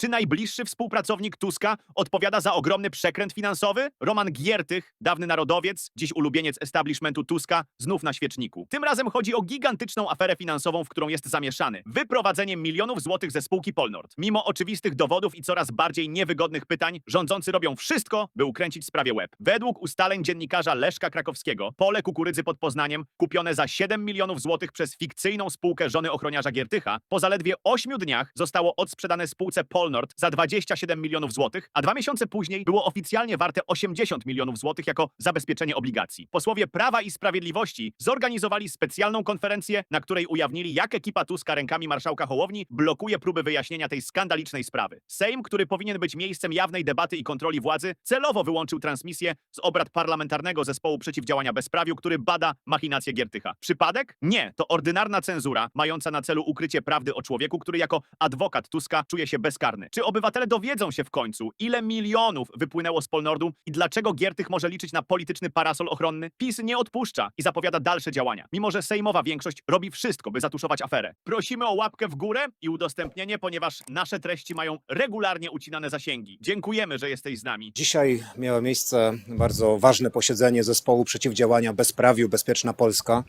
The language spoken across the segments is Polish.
Czy najbliższy współpracownik Tuska odpowiada za ogromny przekręt finansowy? Roman Giertych, dawny narodowiec, dziś ulubieniec establishmentu Tuska, znów na świeczniku. Tym razem chodzi o gigantyczną aferę finansową, w którą jest zamieszany. Wyprowadzenie milionów złotych ze spółki Polnord. Mimo oczywistych dowodów i coraz bardziej niewygodnych pytań, rządzący robią wszystko, by ukręcić sprawie łeb. Według ustaleń dziennikarza Leszka Krakowskiego, pole kukurydzy pod Poznaniem, kupione za 7 milionów złotych przez fikcyjną spółkę żony ochroniarza Giertycha, po zaledwie 8 dniach zostało odsprzedane spółce Polnord za 27 milionów złotych, a dwa miesiące później było oficjalnie warte 80 milionów złotych jako zabezpieczenie obligacji. Posłowie Prawa i Sprawiedliwości zorganizowali specjalną konferencję, na której ujawnili, jak ekipa Tuska rękami marszałka Hołowni blokuje próby wyjaśnienia tej skandalicznej sprawy. Sejm, który powinien być miejscem jawnej debaty i kontroli władzy, celowo wyłączył transmisję z obrad parlamentarnego zespołu przeciwdziałania bezprawiu, który bada machinacje Giertycha. Przypadek? Nie, to ordynarna cenzura, mająca na celu ukrycie prawdy o człowieku, który jako adwokat Tuska czuje się bezkarny. Czy obywatele dowiedzą się w końcu, ile milionów wypłynęło z Polnordu i dlaczego Giertych może liczyć na polityczny parasol ochronny? PiS nie odpuszcza i zapowiada dalsze działania, mimo że sejmowa większość robi wszystko, by zatuszować aferę. Prosimy o łapkę w górę i udostępnienie, ponieważ nasze treści mają regularnie ucinane zasięgi. Dziękujemy, że jesteś z nami. Dzisiaj miało miejsce bardzo ważne posiedzenie zespołu przeciwdziałania bezprawiu Bezpieczna Polska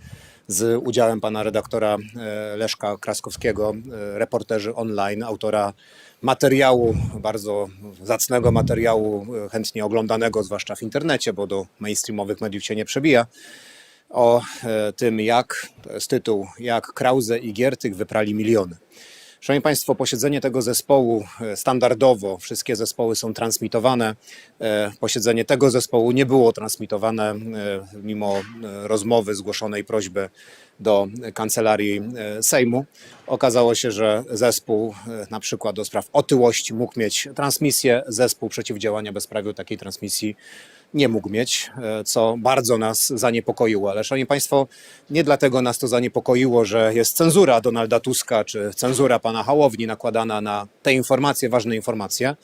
z udziałem pana redaktora e, Leszka Kraskowskiego, e, reporterzy online, autora materiału, bardzo zacnego materiału, chętnie oglądanego, zwłaszcza w internecie, bo do mainstreamowych mediów się nie przebija, o e, tym jak, to jest tytuł, jak Krause i Giertych wyprali miliony. Szanowni Państwo, posiedzenie tego zespołu e, standardowo, wszystkie zespoły są transmitowane. E, Posiedzenie tego zespołu nie było transmitowane e, mimo rozmowy, zgłoszonej prośby do kancelarii Sejmu. Okazało się, że zespół na przykład do spraw otyłości mógł mieć transmisję, zespół przeciwdziałania bezprawiu takiej transmisji nie mógł mieć, e, co bardzo nas zaniepokoiło. Ale szanowni Państwo, nie dlatego nas to zaniepokoiło, że jest cenzura Donalda Tuska czy cenzura pana Hałowni nakładana na te informacje, ważne informacje,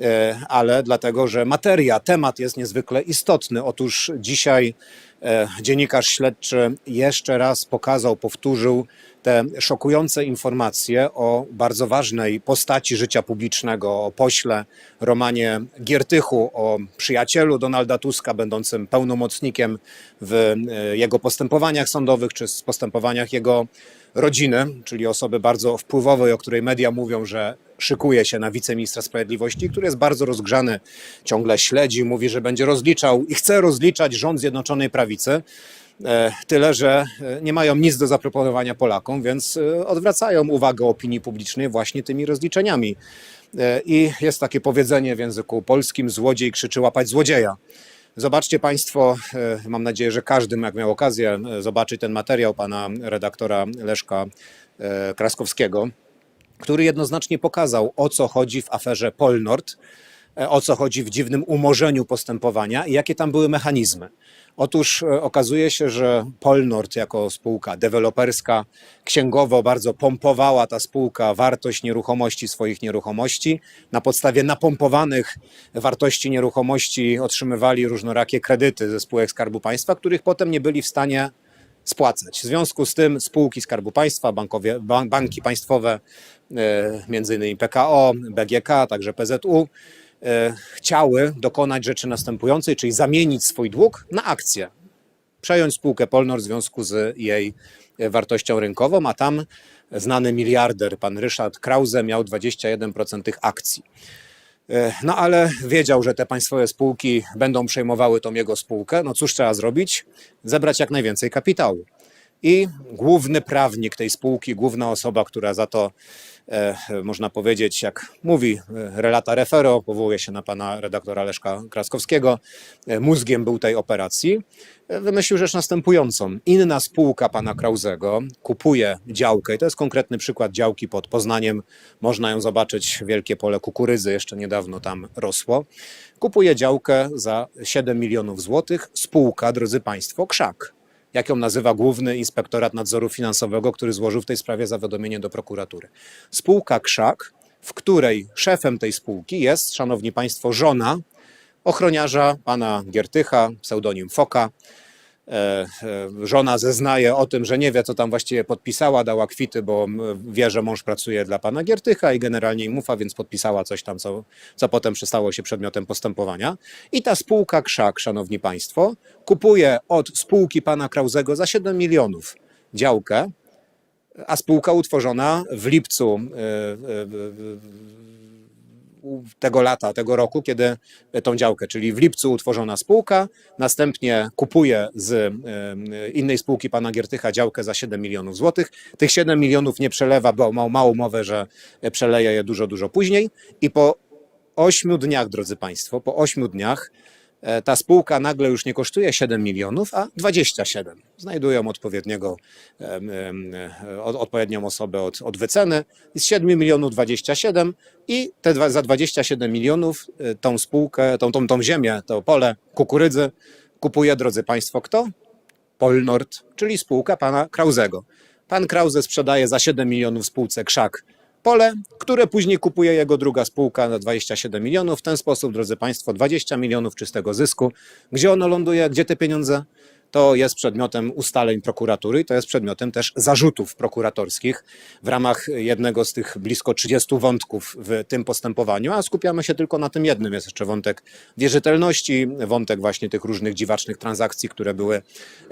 e, ale dlatego, że materia, temat jest niezwykle istotny. Otóż dzisiaj e, dziennikarz śledczy jeszcze raz pokazał, powtórzył te szokujące informacje o bardzo ważnej postaci życia publicznego, o pośle Romanie Giertychu, o przyjacielu Donalda Tuska, będącym pełnomocnikiem w e, jego postępowaniach sądowych czy postępowaniach jego rodziny, czyli osoby bardzo wpływowej, o której media mówią, że szykuje się na wiceministra sprawiedliwości, który jest bardzo rozgrzany, ciągle śledzi, mówi, że będzie rozliczał i chce rozliczać rząd Zjednoczonej Prawicy. E, Tyle, że e, nie mają nic do zaproponowania Polakom, więc e, odwracają uwagę opinii publicznej właśnie tymi rozliczeniami. I jest takie powiedzenie w języku polskim: złodziej krzyczy łapać złodzieja. Zobaczcie Państwo, e, mam nadzieję, że każdy, jak miał okazję e, zobaczyć ten materiał pana redaktora Leszka e, Kraskowskiego, który jednoznacznie pokazał, o co chodzi w aferze Polnord, o co chodzi w dziwnym umorzeniu postępowania i jakie tam były mechanizmy. Otóż e, okazuje się, że Polnord jako spółka deweloperska księgowo bardzo pompowała ta spółka wartość nieruchomości swoich nieruchomości. Na podstawie napompowanych wartości nieruchomości otrzymywali różnorakie kredyty ze spółek Skarbu Państwa, których potem nie byli w stanie spłacać. W związku z tym spółki Skarbu Państwa, bankowie, ban- banki państwowe, e, między innymi PKO, BGK, także PZU, e, chciały dokonać rzeczy następującej, czyli zamienić swój dług na akcję. Przejąć spółkę Polnor w związku z jej e, wartością rynkową, a tam znany miliarder, pan Ryszard Krause, miał 21% tych akcji. E, No ale wiedział, że te państwowe spółki będą przejmowały tą jego spółkę. No cóż trzeba zrobić? Zebrać jak najwięcej kapitału. I główny prawnik tej spółki, główna osoba, która za to, e, można powiedzieć, jak mówi e, relata refero, powołuje się na pana redaktora Leszka Kraskowskiego, e, mózgiem był tej operacji, wymyślił rzecz następującą. Inna spółka pana Krauzego kupuje działkę, i to jest konkretny przykład działki pod Poznaniem, można ją zobaczyć, wielkie pole kukurydzy jeszcze niedawno tam rosło. Kupuje działkę za 7 milionów złotych, spółka, drodzy państwo, Krzak jak ją nazywa Główny Inspektorat Nadzoru Finansowego, który złożył w tej sprawie zawiadomienie do prokuratury. Spółka Krzak, w której szefem tej spółki jest, szanowni państwo, żona ochroniarza pana Giertycha, pseudonim Foka. E, e, Żona zeznaje o tym, że nie wie, co tam właściwie podpisała, dała kwity, bo wie, że mąż pracuje dla pana Giertycha i generalnie im ufa, więc podpisała coś tam, co, co potem przestało się przedmiotem postępowania. I ta spółka Krzak, szanowni państwo, kupuje od spółki pana Krauzego za 7 milionów działkę, a spółka utworzona w lipcu e, tego lata, tego roku, kiedy tą działkę, czyli w lipcu utworzona spółka, następnie kupuje z e, innej spółki pana Giertycha działkę za 7 milionów złotych. Tych 7 milionów nie przelewa, bo ma ma umowę, że przeleje je dużo, dużo później i po 8 dniach, drodzy państwo, po 8 dniach ta spółka nagle już nie kosztuje 7 milionów, a 27. Znajdują odpowiedniego, e, od- odpowiednią osobę od, od wyceny z 7 milionów 27 i te dwa, za 27 milionów e, tą spółkę, tą, tą, tą ziemię, to pole kukurydzy kupuje, drodzy państwo, kto? Polnord, czyli spółka pana Krauzego. Pan Krause sprzedaje za 7 milionów spółce Krzak pole, które później kupuje jego druga spółka na 27 milionów. W ten sposób, drodzy Państwo, 20 milionów czystego zysku. Gdzie ono ląduje? Gdzie te pieniądze? To jest przedmiotem ustaleń prokuratury to jest przedmiotem też zarzutów prokuratorskich w ramach jednego z tych blisko 30 wątków w tym postępowaniu, a skupiamy się tylko na tym jednym. Jest jeszcze wątek wierzytelności, wątek właśnie tych różnych dziwacznych transakcji, które były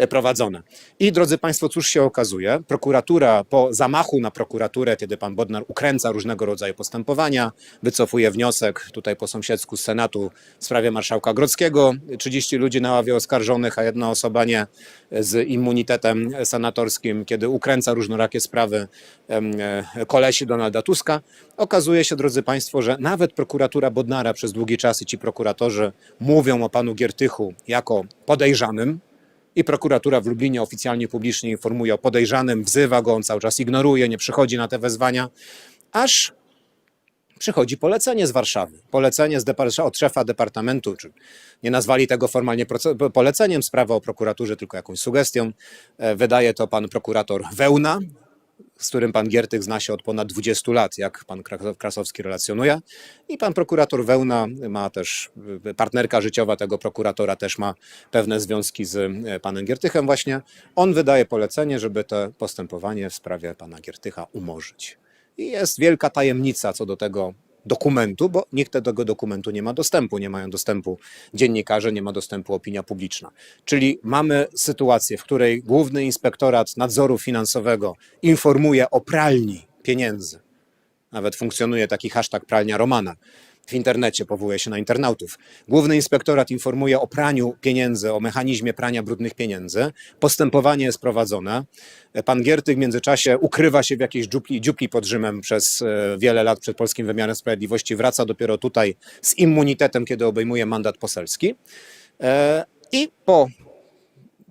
prowadzone. I drodzy Państwo, cóż się okazuje? Prokuratura po zamachu na prokuraturę, kiedy pan Bodnar ukręca różnego rodzaju postępowania, wycofuje wniosek tutaj po sąsiedzku z Senatu w sprawie marszałka Grodzkiego, 30 ludzi na ławie oskarżonych, a jedna osoba nie z immunitetem senatorskim, kiedy ukręca różnorakie sprawy e, kolesi Donalda Tuska. Okazuje się, drodzy Państwo, że nawet prokuratura Bodnara przez długi czas i ci prokuratorzy mówią o panu Giertychu jako podejrzanym, i prokuratura w Lublinie oficjalnie publicznie informuje o podejrzanym, wzywa go, on cały czas ignoruje, nie przychodzi na te wezwania, aż przychodzi polecenie z Warszawy. Polecenie z od szefa departamentu, czy nie nazwali tego formalnie poleceniem, sprawa o prokuraturze, tylko jakąś sugestią. E, Wydaje to pan prokurator Wełna, z którym pan Giertych zna się od ponad 20 lat, jak pan Kra- Krasowski relacjonuje. I pan prokurator Wełna ma też, y, partnerka życiowa tego prokuratora też ma pewne związki z y, panem Giertychem właśnie. On wydaje polecenie, żeby to postępowanie w sprawie pana Giertycha umorzyć. I jest wielka tajemnica co do tego dokumentu, bo nikt do tego dokumentu nie ma dostępu. Nie mają dostępu dziennikarze, nie ma dostępu opinia publiczna. Czyli mamy sytuację, w której Główny Inspektorat Nadzoru Finansowego informuje o pralni pieniędzy. Nawet funkcjonuje taki hashtag pralnia Romana. W internecie powołuje się na internautów. Główny Inspektorat informuje o praniu pieniędzy, o mechanizmie prania brudnych pieniędzy. Postępowanie jest prowadzone. Pan Giertych w międzyczasie ukrywa się w jakiejś dziupli, dziupli pod Rzymem przez e, wiele lat przed polskim wymiarem sprawiedliwości. Wraca dopiero tutaj z immunitetem, kiedy obejmuje mandat poselski. E, I po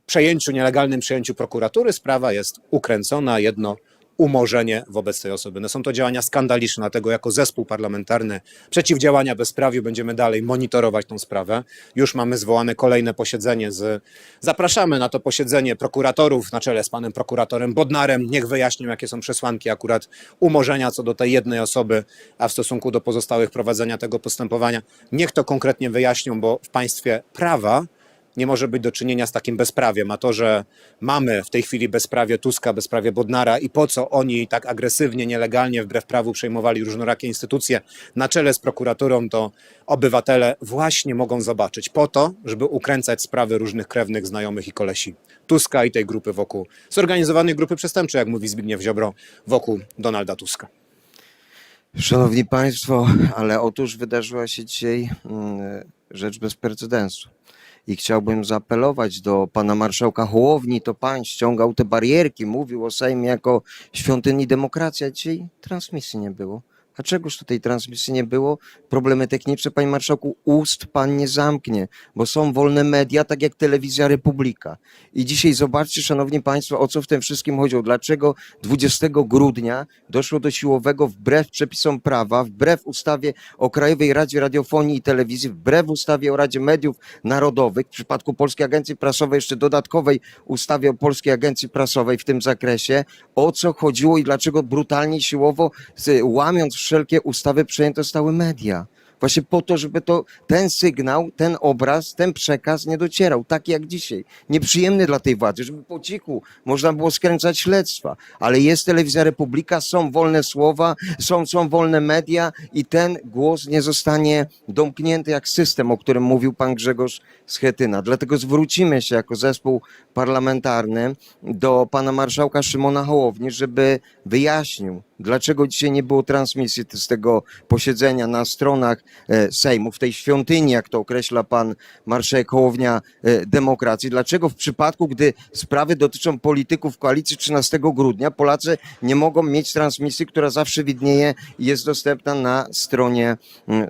przejęciu, nielegalnym przejęciu prokuratury sprawa jest ukręcona, jedno umorzenie wobec tej osoby. No są to działania skandaliczne, dlatego jako zespół parlamentarny przeciwdziałania bezprawiu będziemy dalej monitorować tą sprawę. Już mamy zwołane kolejne posiedzenie z... Zapraszamy na to posiedzenie prokuratorów na czele z panem prokuratorem Bodnarem. Niech wyjaśnią, jakie są przesłanki akurat umorzenia co do tej jednej osoby, a w stosunku do pozostałych prowadzenia tego postępowania. Niech to konkretnie wyjaśnią, bo w państwie prawa nie może być do czynienia z takim bezprawiem, a to, że mamy w tej chwili bezprawie Tuska, bezprawie Bodnara i po co oni tak agresywnie, nielegalnie, wbrew prawu przejmowali różnorakie instytucje na czele z prokuraturą, to obywatele właśnie mogą zobaczyć po to, żeby ukręcać sprawy różnych krewnych, znajomych i kolesi Tuska i tej grupy wokół, zorganizowanej grupy przestępczej, jak mówi Zbigniew Ziobro, wokół Donalda Tuska. Szanowni Państwo, ale otóż wydarzyła się dzisiaj mm, rzecz bez precedensu. I chciałbym zaapelować do pana marszałka Hołowni, to pan ściągał te barierki, mówił o Sejmie jako świątyni demokracji, a dzisiaj transmisji nie było. A czegoż tutaj transmisji nie było? Problemy techniczne, panie marszałku, ust pan nie zamknie, bo są wolne media, tak jak telewizja Republika. I dzisiaj zobaczcie, szanowni państwo, o co w tym wszystkim chodziło. Dlaczego 20 grudnia doszło do siłowego wbrew przepisom prawa, wbrew ustawie o Krajowej Radzie Radiofonii i Telewizji, wbrew ustawie o Radzie Mediów Narodowych, w przypadku Polskiej Agencji Prasowej, jeszcze dodatkowej ustawie o Polskiej Agencji Prasowej w tym zakresie, o co chodziło i dlaczego brutalnie siłowo, łamiąc wszelkie ustawy, przejęte zostały media. Właśnie po to, żeby to, ten sygnał, ten obraz, ten przekaz nie docierał, tak jak dzisiaj. Nieprzyjemny dla tej władzy, żeby po cichu można było skręcać śledztwa. Ale jest telewizja Republika, są wolne słowa, są, są wolne media i ten głos nie zostanie domknięty jak system, o którym mówił pan Grzegorz Schetyna. Dlatego zwrócimy się jako zespół parlamentarny do pana marszałka Szymona Hołowni, żeby wyjaśnił, dlaczego dzisiaj nie było transmisji z tego posiedzenia na stronach e, Sejmu, w tej świątyni, jak to określa pan marszałek Hołownia, e, demokracji. Dlaczego w przypadku, gdy sprawy dotyczą polityków koalicji 13 grudnia, Polacy nie mogą mieć transmisji, która zawsze widnieje i jest dostępna na stronie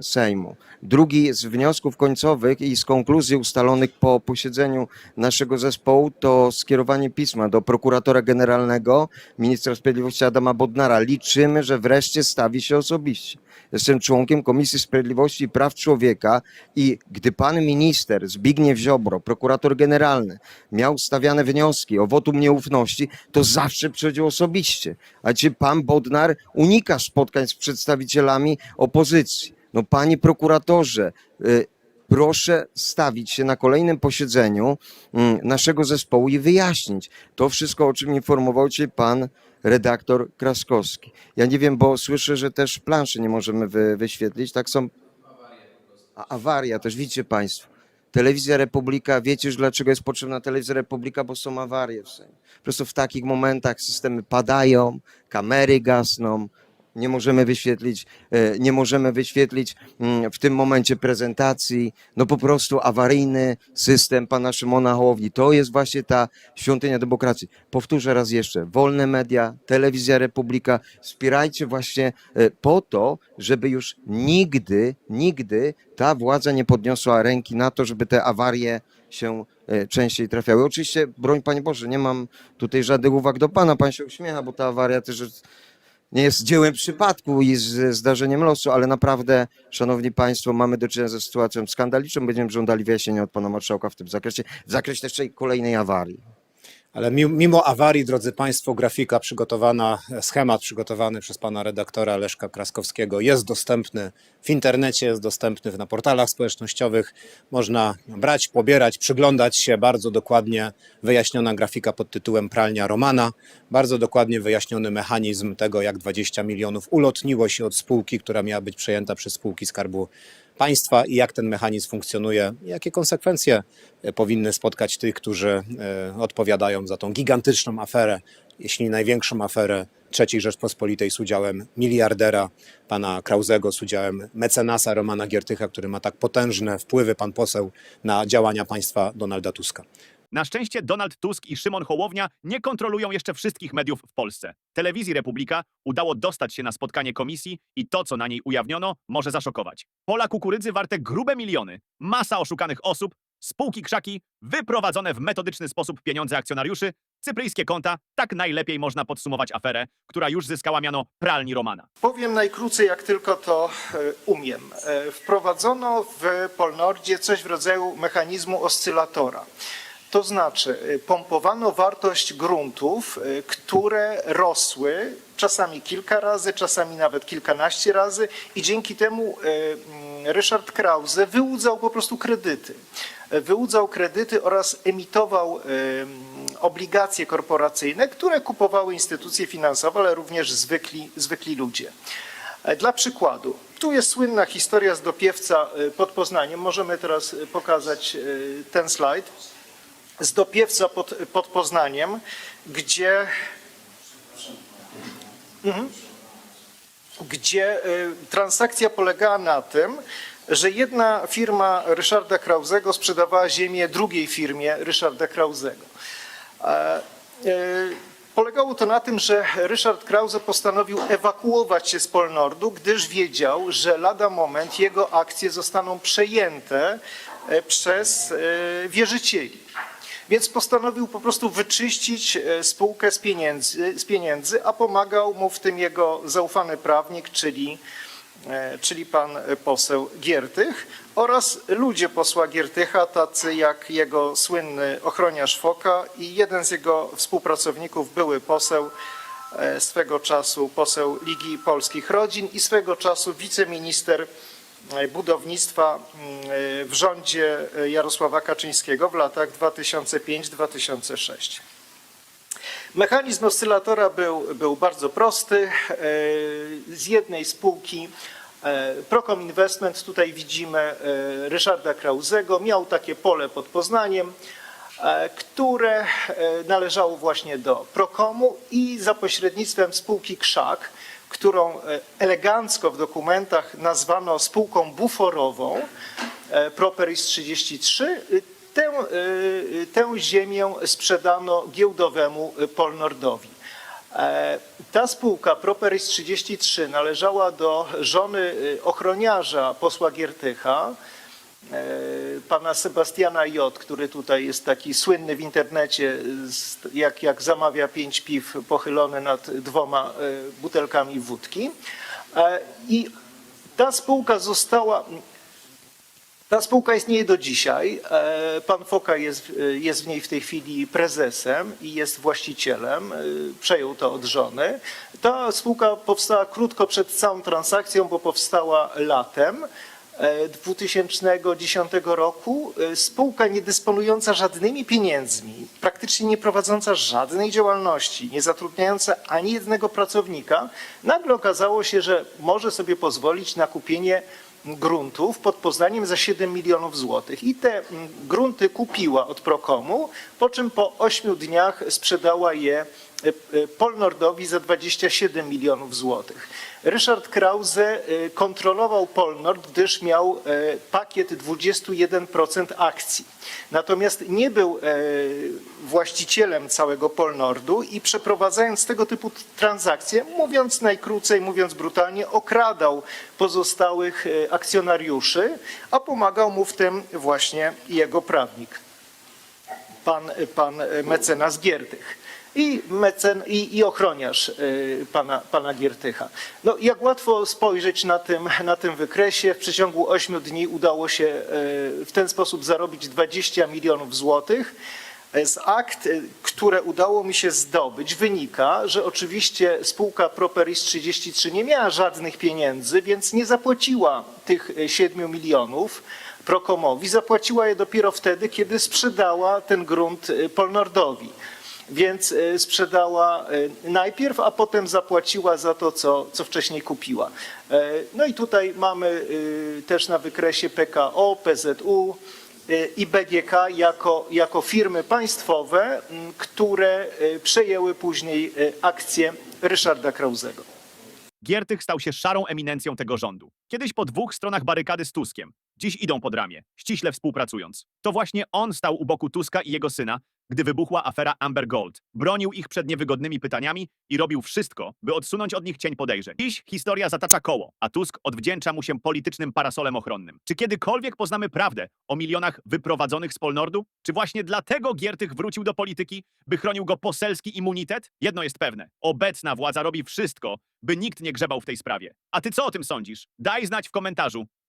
Sejmu. Drugi z wniosków końcowych i z konkluzji ustalonych po posiedzeniu naszego zespołu to skierowanie pisma do prokuratora generalnego, ministra sprawiedliwości Adama Bodnara. Liczymy, że wreszcie stawi się osobiście. Jestem członkiem Komisji Sprawiedliwości i Praw Człowieka i gdy pan minister Zbigniew Ziobro, prokurator generalny, miał stawiane wnioski o wotum nieufności, to zawsze przychodził osobiście. A czy pan Bodnar unika spotkań z przedstawicielami opozycji? No panie prokuratorze, y, proszę stawić się na kolejnym posiedzeniu mm, naszego zespołu i wyjaśnić to wszystko, o czym informował cię pan redaktor Kraskowski. Ja nie wiem, bo słyszę, że też planszy nie możemy wy, wyświetlić. Tak są. A, awaria też, widzicie państwo. Telewizja Republika, wiecie już dlaczego jest potrzebna telewizja Republika, bo są awarie w Sejmie. Po prostu w takich momentach systemy padają, kamery gasną, nie możemy wyświetlić, e, nie możemy wyświetlić mm, w tym momencie prezentacji. No po prostu awaryjny system pana Szymona Hołowni. To jest właśnie ta świątynia demokracji. Powtórzę raz jeszcze. Wolne media, telewizja Republika. Wspierajcie właśnie e, po to, żeby już nigdy, nigdy ta władza nie podniosła ręki na to, żeby te awarie się e, częściej trafiały. Oczywiście, broń Panie Boże, nie mam tutaj żadnych uwag do Pana. Pan się uśmiecha, bo ta awaria też nie jest dziełem przypadku i z zdarzeniem losu, ale naprawdę, szanowni państwo, mamy do czynienia ze sytuacją skandaliczną. Będziemy żądali wyjaśnienia od pana marszałka w tym zakresie, w zakresie też tej kolejnej awarii. Ale mi- mimo awarii, drodzy Państwo, grafika przygotowana, schemat przygotowany przez pana redaktora Leszka Kraskowskiego jest dostępny w internecie, jest dostępny na portalach społecznościowych. Można brać, pobierać, przyglądać się bardzo dokładnie wyjaśniona grafika pod tytułem Pralnia Romana. Bardzo dokładnie wyjaśniony mechanizm tego, jak 20 milionów ulotniło się od spółki, która miała być przejęta przez spółki Skarbu Państwa i jak ten mechanizm funkcjonuje, jakie konsekwencje e, powinny spotkać tych, którzy e, odpowiadają za tą gigantyczną aferę, jeśli największą aferę III Rzeczpospolitej z udziałem miliardera pana Krauzego, z udziałem mecenasa Romana Giertycha, który ma tak potężne wpływy, pan poseł, na działania państwa Donalda Tuska. Na szczęście Donald Tusk i Szymon Hołownia nie kontrolują jeszcze wszystkich mediów w Polsce. Telewizji Republika udało dostać się na spotkanie komisji i to, co na niej ujawniono, może zaszokować. Pola kukurydzy warte grube miliony, masa oszukanych osób, spółki krzaki, wyprowadzone w metodyczny sposób pieniądze akcjonariuszy, cypryjskie konta, tak najlepiej można podsumować aferę, która już zyskała miano pralni Romana. Powiem najkrócej, jak tylko to e, umiem. E, Wprowadzono w Polnordzie coś w rodzaju mechanizmu oscylatora. To znaczy, e, pompowano wartość gruntów, e, które rosły czasami kilka razy, czasami nawet kilkanaście razy, i dzięki temu e, mm, Ryszard Krause wyłudzał po prostu kredyty. Wyłudzał kredyty oraz emitował mm, obligacje korporacyjne, które kupowały instytucje finansowe, ale również zwykli, zwykli ludzie. E, Dla przykładu, tu jest słynna historia z dopiewca pod Poznaniem. Możemy teraz pokazać ten slajd. Z dopiewca pod, pod Poznaniem, gdzie Mhm. gdzie y, transakcja polegała na tym, że jedna firma Ryszarda Krauzego sprzedawała ziemię drugiej firmie Ryszarda Krauzego. Y, Polegało to na tym, że Ryszard Krause postanowił ewakuować się z Polnordu, gdyż wiedział, że lada moment jego akcje zostaną przejęte e, przez wierzycieli. Więc postanowił po prostu wyczyścić e, spółkę z pieniędzy, z pieniędzy, a pomagał mu w tym jego zaufany prawnik, czyli, e, czyli pan poseł Giertych oraz ludzie posła Giertycha, tacy jak jego słynny ochroniarz Foka i jeden z jego współpracowników, były poseł, e, swego czasu poseł Ligi Polskich Rodzin i swego czasu wiceminister budownictwa mm, e, w rządzie e, Jarosława Kaczyńskiego w latach 2005-2006. Mechanizm oscylatora był, był bardzo prosty. E, Z jednej spółki e, Procom Investment, tutaj widzimy e, Ryszarda Krauzego, miał takie pole pod Poznaniem, e, które e, należało właśnie do Procomu i za pośrednictwem spółki Krzak, którą e, elegancko w dokumentach nazwano spółką buforową, e, Properis 33, y, tę, tę ziemię sprzedano giełdowemu Polnordowi. E, Ta spółka Properis 33 należała do żony ochroniarza posła Giertycha, e, pana Sebastiana J., który tutaj jest taki słynny w internecie, jak, jak zamawia pięć piw pochylone nad dwoma e, butelkami wódki. E, I ta spółka została, ta spółka istnieje do dzisiaj. E, Pan Foka jest, jest w niej w tej chwili prezesem i jest właścicielem. Przejął to od żony. Ta spółka powstała krótko przed całą transakcją, bo powstała latem 2010 roku. E, Spółka nie dysponująca żadnymi pieniędzmi, praktycznie nie prowadząca żadnej działalności, nie zatrudniająca ani jednego pracownika, nagle okazało się, że może sobie pozwolić na kupienie gruntów pod Poznaniem za 7 milionów złotych. I te mm, grunty kupiła od Prokomu, po czym po 8 dniach sprzedała je e, e, Polnordowi za 27 milionów złotych. Ryszard Krause e, kontrolował Polnord, gdyż miał pakiet 21% akcji. Natomiast nie był właścicielem całego Polnordu i przeprowadzając tego typu transakcje, mówiąc najkrócej, mówiąc brutalnie, okradał pozostałych akcjonariuszy, a pomagał mu w tym właśnie jego prawnik pan, pan mecenas Giertych i, mecen, i, i ochroniarz y, pana, pana Giertycha. No, jak łatwo spojrzeć na tym, na tym wykresie, w przeciągu 8 dni udało się y, w ten sposób zarobić 20 milionów złotych. Z akt, y, które udało mi się zdobyć, wynika, że oczywiście spółka Properis 33 nie miała żadnych pieniędzy, więc nie zapłaciła tych y, 7 milionów. Prokomowi, zapłaciła je dopiero wtedy, kiedy sprzedała ten grunt Polnordowi. Więc y, sprzedała y, najpierw, a potem zapłaciła za to, co, co wcześniej kupiła. E, No i tutaj mamy też na wykresie PKO, PZU i BGK jako, jako firmy państwowe, które przejęły później akcje Ryszarda Krauzego. Giertych stał się szarą eminencją tego rządu. Kiedyś po dwóch stronach barykady z Tuskiem. Dziś idą pod ramię, ściśle współpracując. To właśnie on stał u boku Tuska i jego syna, gdy wybuchła afera Amber Gold. Bronił ich przed niewygodnymi pytaniami i robił wszystko, by odsunąć od nich cień podejrzeń. Dziś historia zatacza koło, a Tusk odwdzięcza mu się politycznym parasolem ochronnym. Czy kiedykolwiek poznamy prawdę o milionach wyprowadzonych z Polnordu? Czy właśnie dlatego Giertych wrócił do polityki, by chronił go poselski immunitet? Jedno jest pewne. Obecna władza robi wszystko, by nikt nie grzebał w tej sprawie. A ty co o tym sądzisz? Daj znać w komentarzu.